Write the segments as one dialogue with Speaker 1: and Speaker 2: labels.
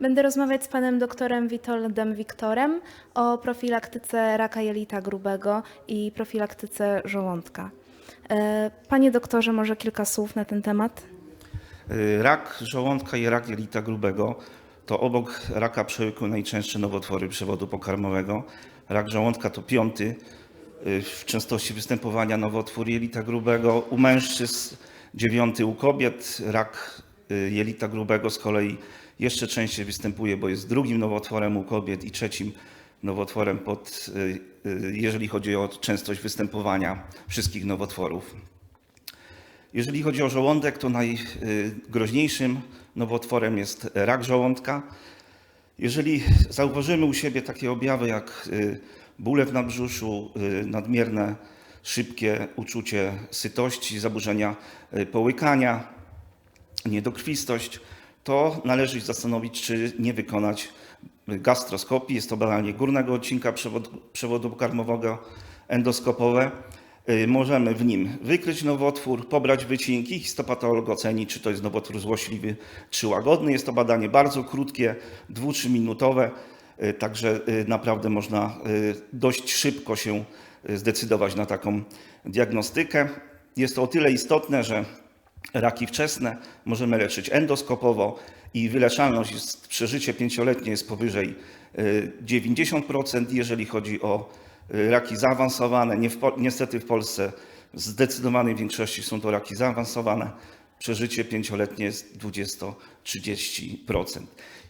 Speaker 1: Będę rozmawiać z panem doktorem Witoldem Wiktorem o profilaktyce raka jelita grubego i profilaktyce żołądka. E, Panie doktorze, może kilka słów na ten temat?
Speaker 2: Y, Rak żołądka i rak jelita grubego to obok raka przełyku najczęstsze nowotwory przewodu pokarmowego. Rak żołądka to piąty y, w częstości występowania nowotwór jelita grubego u mężczyzn, dziewiąty u kobiet. Rak jelita grubego z kolei jeszcze częściej występuje, bo jest drugim nowotworem u kobiet i trzecim nowotworem, pod, y, y, jeżeli chodzi o częstość występowania wszystkich nowotworów. Jeżeli chodzi o żołądek, to najgroźniejszym nowotworem jest rak żołądka. Jeżeli zauważymy u siebie takie objawy jak y, bóle w nadbrzuszu, y, nadmierne, szybkie uczucie sytości, zaburzenia y, połykania, niedokrwistość, to należy zastanowić, czy nie wykonać gastroskopii. Jest to badanie górnego odcinka przewodu, przewodu pokarmowego endoskopowe. Y, Możemy w nim wykryć nowotwór, pobrać wycinki, histopatolog oceni, czy to jest nowotwór złośliwy, czy łagodny. Jest to badanie bardzo krótkie, dwu, trzy minutowe, y, także y, naprawdę można dość szybko się zdecydować na taką diagnostykę. Jest to o tyle istotne, że raki wczesne możemy leczyć endoskopowo i wyleczalność jest, przeżycie pięcioletnie jest powyżej y, 90%. Jeżeli chodzi o y, raki zaawansowane, niestety w Polsce w zdecydowanej większości są to raki zaawansowane, przeżycie pięcioletnie jest 20-30%.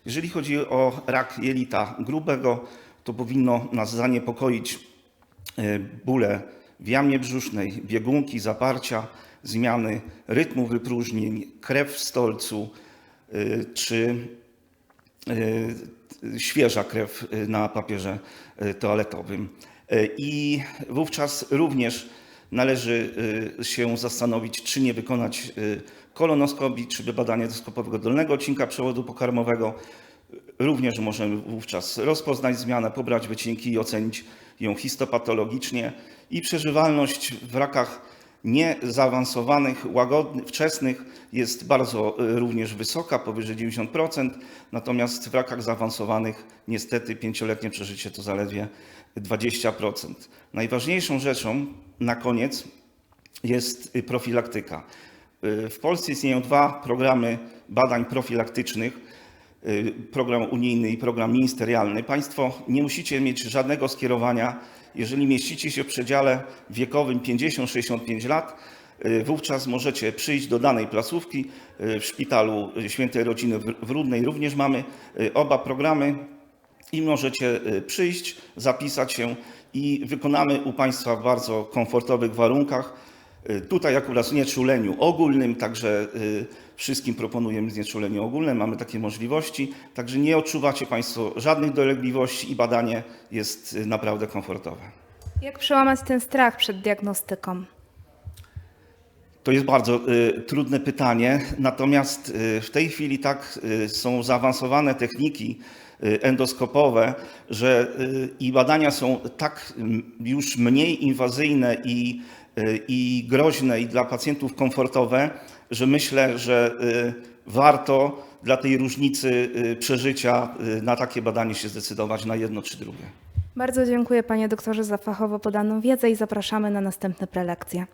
Speaker 2: Jeżeli chodzi o rak jelita grubego, to powinno nas zaniepokoić e, bóle w jamie brzusznej, biegunki, zaparcia, zmiany rytmu wypróżnień, krew w stolcu e, czy e, świeża krew e, na papierze toaletowym. I wówczas również należy się zastanowić, czy nie wykonać kolonoskopii, czy badania endoskopowego dolnego odcinka przewodu pokarmowego. Również możemy wówczas rozpoznać zmianę, pobrać wycinki i ocenić ją histopatologicznie. I przeżywalność w rakach niezaawansowanych, łagodnych, wczesnych jest bardzo y, również wysoka, powyżej 90%, natomiast w rakach zaawansowanych niestety pięcioletnie przeżycie to zaledwie 20%. Najważniejszą rzeczą na koniec jest y, profilaktyka. Y, W Polsce istnieją dwa programy badań profilaktycznych, program unijny i program ministerialny. Państwo nie musicie mieć żadnego skierowania, jeżeli mieścicie się w przedziale wiekowym 50-65 lat, y, wówczas możecie przyjść do danej placówki. Y, W szpitalu Świętej Rodziny w Rudnej również mamy y, oba programy i możecie y, przyjść, zapisać się i wykonamy u Państwa w bardzo komfortowych warunkach. Y, Tutaj akurat znieczuleniu ogólnym, także y, wszystkim proponujemy znieczulenie ogólne, mamy takie możliwości, także nie odczuwacie Państwo żadnych dolegliwości i badanie jest y, naprawdę komfortowe.
Speaker 1: Jak przełamać ten strach przed diagnostyką?
Speaker 2: To jest bardzo y, trudne pytanie, natomiast y, w tej chwili tak y, są zaawansowane techniki y, endoskopowe, że y, i badania są tak już mniej inwazyjne i, y, i groźne i dla pacjentów komfortowe, że myślę, że warto dla tej różnicy przeżycia na takie badanie się zdecydować na jedno czy drugie.
Speaker 1: Bardzo dziękuję panie doktorze za fachowo podaną wiedzę i zapraszamy na następne prelekcje.